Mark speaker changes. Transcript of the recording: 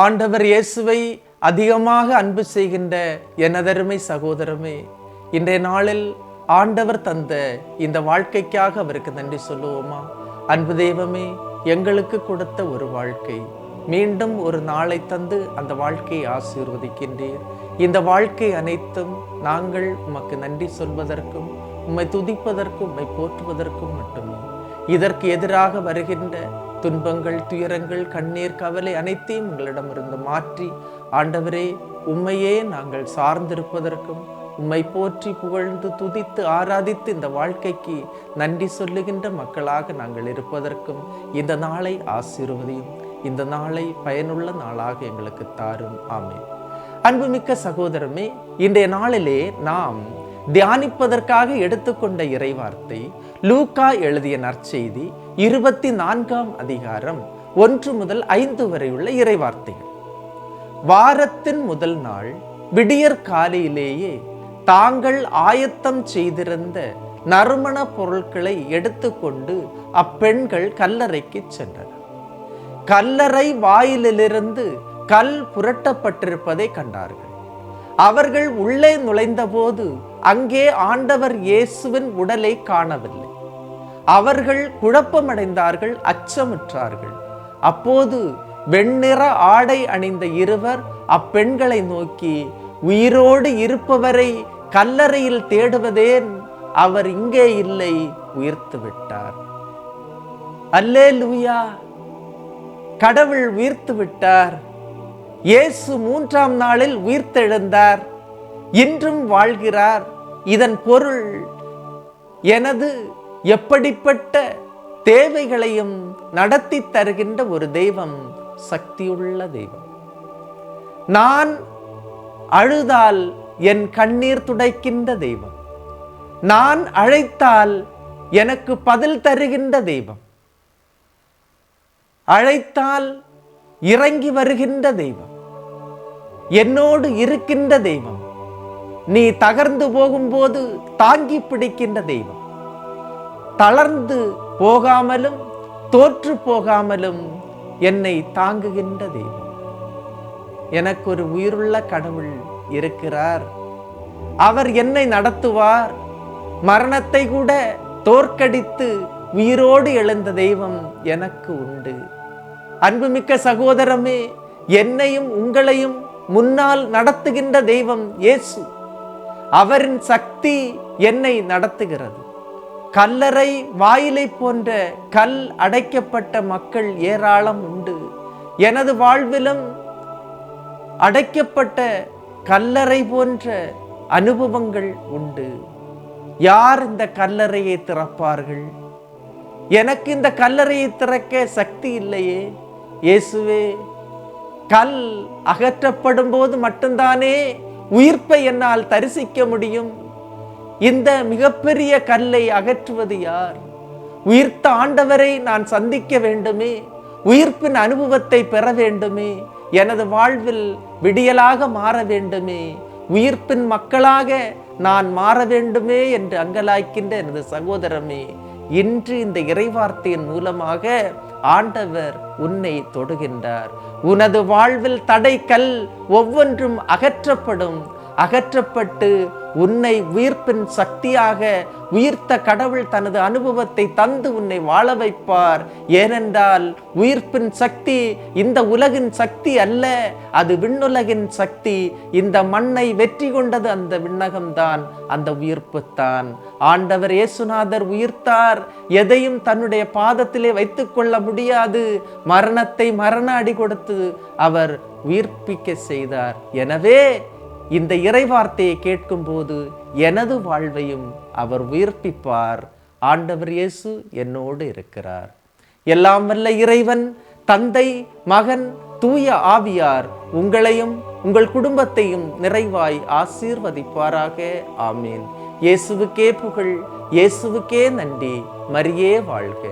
Speaker 1: ஆண்டவர் இயேசுவை அதிகமாக அன்பு செய்கின்ற எனதருமை சகோதரமே இன்றைய நாளில் ஆண்டவர் தந்த இந்த வாழ்க்கைக்காக அவருக்கு நன்றி சொல்லுவோமா? அன்பு தெய்வமே எங்களுக்கு கொடுத்த ஒரு வாழ்க்கை. மீண்டும் ஒரு நாளை தந்து அந்த வாழ்க்கையை ஆசீர்வதிக்கின்றீர். இந்த வாழ்க்கை அனைத்தும் நாங்கள் உமக்கு நன்றி சொல்வதற்கும் உம்மை துதிப்பதற்கும் உம்மை போற்றுவதற்கும் மட்டுமே. இதற்கு எதிராக வருகின்ற துன்பங்கள் துயரங்கள் கண்ணீர் கவலை அனைத்தையும் உங்களிடமிருந்து மாற்றி ஆண்டவரே உம்மையே நாங்கள் சார்ந்திருப்பதற்கும் உம்மை போற்றி புகழ்ந்து துதித்து ஆராதித்து இந்த வாழ்க்கைக்கு நன்றி சொல்லுகின்ற மக்களாக நாங்கள் இருப்பதற்கும் இந்த நாளை ஆசீர்வதியும் இந்த நாளை பயனுள்ள நாளாக எங்களுக்கு தாரும். ஆமே அன்புமிக்க சகோதரமே இன்றைய நாளிலே நாம் தியானிப்பதற்காக எடுத்துக்கொண்ட இறைவார்த்தை லூக்கா எழுதிய நற்செய்தி இருபத்தி நான்காம் அதிகாரம் ஒன்று முதல் ஐந்து வரையுள்ள இறைவார்த்தைகள். வாரத்தின் முதல் நாள் விடியற் காலையிலேயே தாங்கள் ஆயத்தம் செய்திருந்த நறுமண பொருட்களை எடுத்துக்கொண்டு அப்பெண்கள் கல்லறைக்கு சென்றனர். கல்லறை வாயிலிலிருந்து கல் புரட்டப்பட்டிருப்பதை கண்டார்கள். அவர்கள் உள்ளே நுழைந்தபோது அங்கே ஆண்டவர் இயேசுவின் உடலை காணவில்லை. அவர்கள் குழப்பமடைந்தார்கள் அச்சமுற்றார்கள். அப்போது வெண்ணிற ஆடை அணிந்த இருவர் அப்பெண்களை நோக்கி உயிரோடு இருப்பவரை கல்லறையில் தேடுவதேன் அவர் இங்கே இல்லை உயிர்த்து விட்டார். அல்லே லூயா கடவுள் உயிர்த்து விட்டார். இயேசு மூன்றாம் நாளில் உயிர்த்தெழுந்தார். இன்றும் வாழ்கிறார். இதன் பொருள் எனது எப்படிப்பட்ட தேவைகளையும் நடத்தி தருகின்ற ஒரு தெய்வம் சக்தியுள்ள தெய்வம். நான் அழுதால் என் கண்ணீர் துடைக்கின்ற தெய்வம். நான் அழைத்தால் எனக்கு பதில் தருகின்ற தெய்வம். அழைத்தால் இறங்கி வருகின்ற தெய்வம். என்னோடு இருக்கின்ற தெய்வம். நீ தகர்ந்து போகும்போது தாங்கி பிடிக்கின்ற தெய்வம். தளர்ந்து போகாமலும் தோற்று போகாமலும் என்னை தாங்குகின்ற தெய்வம். எனக்கு ஒரு உயிருள்ள கடவுள் இருக்கிறார். அவர் என்னை நடத்துவார். மரணத்தை கூட தோற்கடித்து உயிரோடு எழுந்த தெய்வம் எனக்கு உண்டு. அன்புமிக்க சகோதரமே என்னையும் உங்களையும் முன்னால் நடத்துகின்ற தெய்வம் இயேசு. அவரின் சக்தி என்னை நடத்துகிறது. கல்லறை வாயிலை போன்ற கல் அடைக்கப்பட்ட மக்கள் ஏராளம் உண்டு. எனது வாழ்விலும் அடைக்கப்பட்ட கல்லறை போன்ற அனுபவங்கள் உண்டு. யார் இந்த கல்லறையை திறப்பார்கள்? எனக்கு இந்த கல்லறையை திறக்க சக்தி இல்லையே? இயேசுவே கல் அகற்றப்படும் போது மட்டும்தானே உயிர்ப்பை என்னால் தரிசிக்க முடியும். இந்த மிகப்பெரிய கல்லை அகற்றுவது யார்? உயிர்த்த ஆண்டவரை நான் சந்திக்க வேண்டுமே? உயிர்ப்பின் அனுபவத்தை பெற வேண்டுமே? எனது வாழ்வில் விடியலாக மாற வேண்டுமே? உயிர்ப்பின் மக்களாக நான் மாற வேண்டுமே? என்று அங்கலாய்க்கின்ற எனது சகோதரமே இன்று இந்த இறைவார்த்தையின் மூலமாக ஆண்டவர் உன்னை தொடுகின்றார். உனது வாழ்வில் தடைக்கல் ஒவ்வொன்றும் அகற்றப்படும். அகற்றப்பட்டு உன்னை உயிர்ப்பின் சக்தியாக உயிர்த்த கடவுள் தனது அனுபவத்தை தந்து உன்னை வாழ வைப்பார். ஏனென்றால் உயிர்ப்பின் சக்தி இந்த உலகின் சக்தி அல்ல அது விண்ணுலகின் சக்தி. இந்த மண்ணை வெற்றி கொண்டது அந்த விண்ணகம்தான் அந்த உயிர்ப்புத்தான். ஆண்டவர் இயேசுநாதர் உயிர்த்தார். எதையும் தன்னுடைய பாதத்திலே வைத்துக் கொள்ள முடியாது. மரணத்தை மரண அடி கொடுத்து அவர் உயிர்ப்பிக்க செய்தார். எனவே இந்த இறைவார்த்தையை கேட்கும்போது எனது வாழ்வையும் அவர் உயிர்ப்பிப்பார். ஆண்டவர் இயேசு என்னோடு இருக்கிறார். எல்லாம் வல்ல இறைவன் தந்தை மகன் தூய ஆவியார் உங்களையும் உங்கள் குடும்பத்தையும் நிறைவாய் ஆசீர்வதிப்பாராக. ஆமீன். இயேசுவுக்கே புகழ் இயேசுவுக்கே நன்றி. மரியே வாழ்க.